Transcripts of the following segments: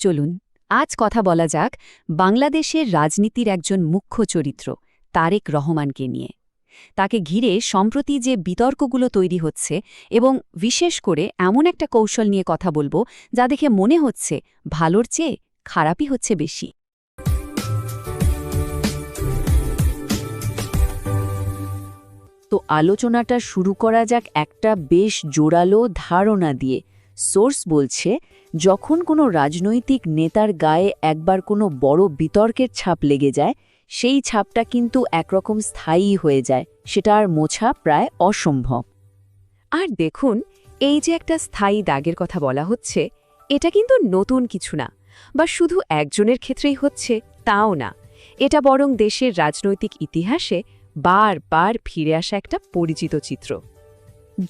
চলুন, আজ কথা বলা যাক বাংলাদেশের রাজনীতির একজন মুখ্য চরিত্র, তারেক রহমানকে নিয়ে। তাকে ঘিরে সম্প্রতি যে বিতর্কগুলো তৈরি হচ্ছে এবং বিশেষ করে এমন একটা কৌশল নিয়ে কথা বলব যা দেখে মনে হচ্ছে ভালোর চেয়ে খারাপই হচ্ছে বেশি। তো আলোচনাটা শুরু করা যাক একটা বেশ জোরালো ধারণা দিয়ে। সোর্স বলছে, যখন কোনো রাজনৈতিক নেতার গায়ে একবার কোনো বড় বিতর্কের ছাপ লেগে যায়, সেই ছাপটা কিন্তু একরকম স্থায়ী হয়ে যায়, সেটা আর মোছা প্রায় অসম্ভব। আর দেখুন, এই যে একটা স্থায়ী দাগের কথা বলা হচ্ছে, এটা কিন্তু নতুন কিছু না, বা শুধু একজনের ক্ষেত্রেই হচ্ছে, তাও না। এটা বরং দেশের রাজনৈতিক ইতিহাসে বারবার ফিরে আসা একটা পরিচিত চিত্র।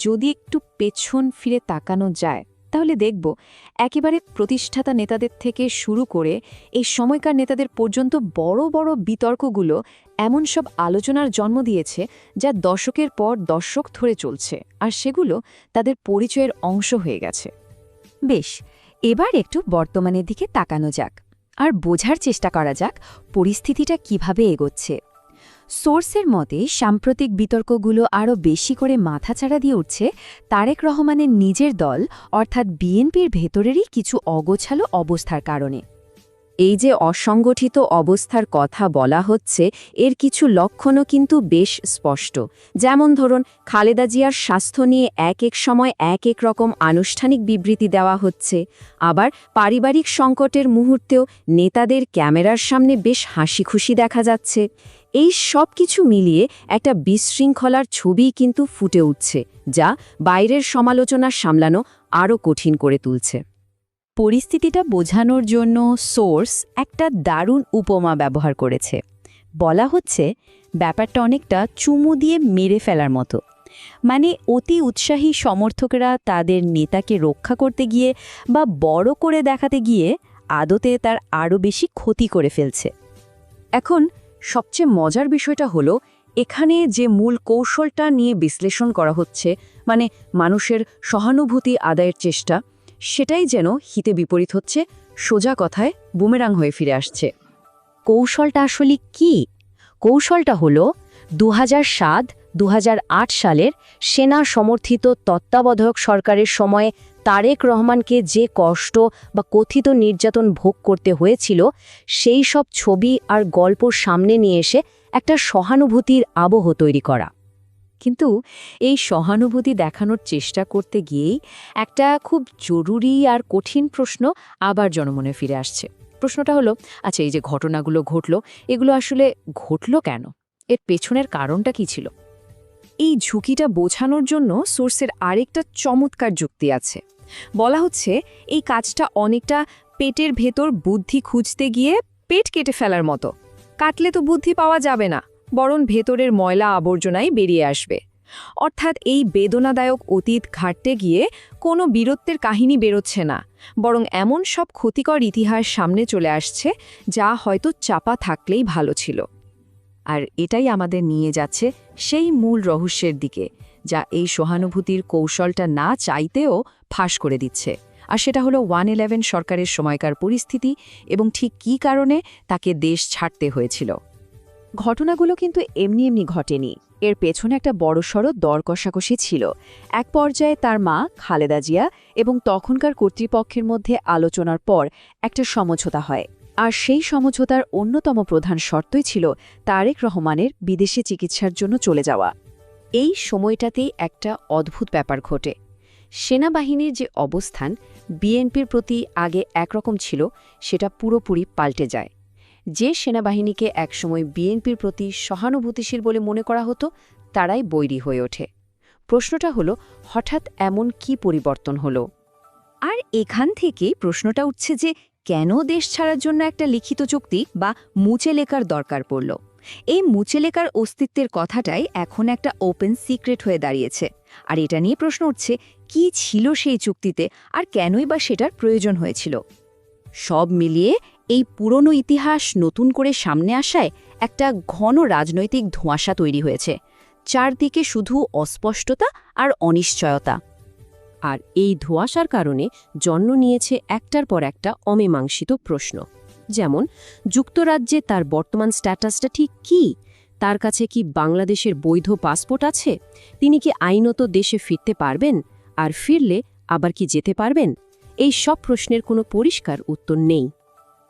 যদি একটু পেছন ফিরে তাকানো যায় তাহলে দেখব। একেবারে প্রতিষ্ঠাতা নেতাদের থেকে শুরু করে এই সময়কার নেতাদের পর্যন্ত বড় বড় বিতর্কগুলো এমন সব আলোচনার জন্ম দিয়েছে যা দশকের পর দশক ধরে চলছে আর সেগুলো তাদের পরিচয়ের অংশ হয়ে গেছে। বেশ, এবার একটু বর্তমানের দিকে তাকানো যাক আর বোঝার চেষ্টা করা যাক পরিস্থিতিটা কীভাবে এগোচ্ছে। সোর্সের মতে, সাম্প্রতিক বিতর্কগুলো আরও বেশি করে মাথাচাড়া দিয়ে উঠছে তারেক রহমানের নিজের দল, অর্থাৎ বিএনপির ভেতরেরই কিছু অগোছালো অবস্থার কারণে। এই যে অসংগঠিত অবস্থার কথা বলা হচ্ছে, এর কিছু লক্ষণও কিন্তু বেশ স্পষ্ট। যেমন ধরুন, খালেদা জিয়ার স্বাস্থ্য নিয়ে এক এক সময় এক এক রকম আনুষ্ঠানিক বিবৃতি দেওয়া হচ্ছে। আবার পারিবারিক সংকটের মুহূর্তেও নেতাদের ক্যামেরার সামনে বেশ হাসি খুশি দেখা যাচ্ছে। এই সব কিছু মিলিয়ে একটা বিশৃঙ্খলার ছবি কিন্তু ফুটে উঠছে, যা বাইরের সমালোচনা সামলানো আরও কঠিন করে তুলছে। পরিস্থিতিটা বোঝানোর জন্য সোর্স একটা দারুণ উপমা ব্যবহার করেছে। বলা হচ্ছে, ব্যাপারটা অনেকটা চুমু দিয়ে মেরে ফেলার মতো। মানে অতি উৎসাহী সমর্থকরা তাদের নেতাকে রক্ষা করতে গিয়ে বা বড় করে দেখাতে গিয়ে আদতে তার আরও বেশি ক্ষতি করে ফেলছে। এখন সবচেয়ে মজার বিষয়টা হলো, এখানে যে মূল কৌশলটা নিয়ে বিশ্লেষণ করা হচ্ছে মানে মানুষের সহানুভূতি আদায়ের চেষ্টা, সেটাই যেন হিতে বিপরীত হচ্ছে, সোজা কথায় বুমেরাং হয়ে ফিরে আসছে। কৌশলটা আসলে কি? কৌশলটা হল দু সাত সালের সেনা সমর্থিত তত্ত্বাবধায়ক সরকারের সময়ে তারেক রহমানকে যে কষ্ট বা কথিত নির্যাতন ভোগ করতে হয়েছিল, সেই সব ছবি আর গল্প সামনে নিয়ে এসে একটা সহানুভূতির আবহ তৈরি করা। কিন্তু এই সহানুভূতি দেখানোর চেষ্টা করতে গিয়েই একটা খুব জরুরি আর কঠিন প্রশ্ন আবার জনমনে ফিরে আসছে। প্রশ্নটা হলো আচ্ছা এই যে ঘটনাগুলো ঘটল, এগুলো আসলে ঘটল কেন? এর পেছনের কারণটা কি ছিল? এই ঝুঁকিটা বোঝানোর জন্য সোর্সের আরেকটা চমৎকার যুক্তি আছে। বলা হচ্ছে, এই কাজটা অনেকটা পেটের ভেতর বুদ্ধি খুঁজতে গিয়ে পেট কেটে ফেলার মতো। কাটলে তো বুদ্ধি পাওয়া যাবে না, বরং ভেতরের ময়লা আবর্জনাই বেরিয়ে আসবে। অর্থাৎ এই বেদনাদায়ক অতীত ঘাটতে গিয়ে কোনো বীরত্বের কাহিনী বেরোচ্ছে না, বরং এমন সব ক্ষতিকর ইতিহাস সামনে চলে আসছে, যা হয়তো চাপা থাকলেই ভালো ছিল। আর এটাই আমাদের নিয়ে যাচ্ছে সেই মূল রহস্যের দিকে যা এই সহানুভূতির কৌশলটা না চাইতেও ফাঁস করে দিচ্ছে। আর সেটা হলো ওয়ান ইলেভেন সরকারের সময়কার পরিস্থিতি এবং ঠিক কী কারণে তাকে দেশ ছাড়তে হয়েছিল। ঘটনাগুলো কিন্তু এমনি এমনি ঘটেনি। এর পেছনে একটা বড়সড় দর কষাকষি ছিল। এক পর্যায়ে তার মা, খালেদা জিয়া, এবং তখনকার কর্তৃপক্ষের মধ্যে আলোচনার পর একটা সমঝোতা হয়। আর সেই সমঝোতার অন্যতম প্রধান শর্তই ছিল তারেক রহমানের বিদেশে চিকিৎসার জন্য চলে যাওয়া। এই সময়টাতেই একটা অদ্ভুত ব্যাপার ঘটে। সেনাবাহিনীর যে অবস্থান, বিএনপির প্রতি আগে একরকম ছিল, সেটা পুরোপুরি পাল্টে যায়। যে সেনাবাহিনীকে একসময় বিএনপির প্রতি সহানুভূতিশীল বলে মনে করা হতো, তারাই বৈরী হয়ে ওঠে। প্রশ্নটা হলো, হঠাৎ এমন কি পরিবর্তন হলো? আর এখান থেকেই প্রশ্নটা উঠছে যে, কেন দেশ ছাড়ার জন্য একটা লিখিত চুক্তি বা মুচে লেখার দরকার পড়ল? এই মুচেলেকার অস্তিত্বের কথাটাই এখন একটা ওপেন সিক্রেট হয়ে দাঁড়িয়েছে। আর এটা নিয়ে প্রশ্ন উঠছে, কি ছিল সেই চুক্তিতে আর কেনই বা সেটার প্রয়োজন হয়েছিল? সব মিলিয়ে এই পুরনো ইতিহাস নতুন করে সামনে আসায় একটা ঘন রাজনৈতিক ধোঁয়াশা তৈরি হয়েছে। চারদিকে শুধু অস্পষ্টতা আর অনিশ্চয়তা। আর এই ধোঁয়াশার কারণে জন্ম নিয়েছে একটার পর একটা অমীমাংসিত প্রশ্ন। যেমন, যুক্তরাজ্যে তার বর্তমান স্ট্যাটাসটা ঠিক কী? তার কাছে কি বাংলাদেশের বৈধ পাসপোর্ট আছে? তিনি কি আইনত দেশে ফিরতে পারবেন? আর ফিরলে আবার কি যেতে পারবেন? এই সব প্রশ্নের কোনো পরিষ্কার উত্তর নেই।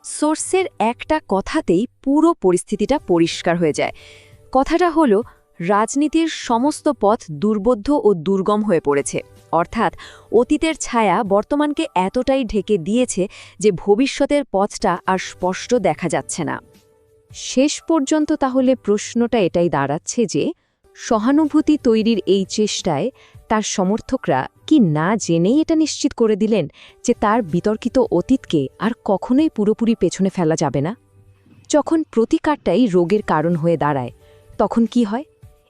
সোর্সের একটা কথাতেই পুরো পরিস্থিতিটা পরিষ্কার হয়ে যায়। কথাটা হলো, রাজনীতির সমস্ত পথ দুর্বোধ্য ও দুর্গম হয়ে পড়েছে। অর্থাৎ অতীতের ছায়া বর্তমানকে এতটাই ঢেকে দিয়েছে যে ভবিষ্যতের পথটা আর স্পষ্ট দেখা যাচ্ছে না। শেষ পর্যন্ত তাহলে প্রশ্নটা এটাই দাঁড়াচ্ছে যে, সহানুভূতি তৈরির এই চেষ্টায় তার সমর্থকরা কি না জেনেই এটা নিশ্চিত করে দিলেন যে তার বিতর্কিত অতীতকে আর কখনোই পুরোপুরি পেছনে ফেলা যাবে না? যখন প্রতিকারটাই রোগের কারণ হয়ে দাঁড়ায়, তখন কি হয়?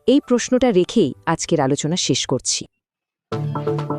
এই প্রশ্নটা রেখেই আজকের আলোচনা শেষ করছি। Thank you.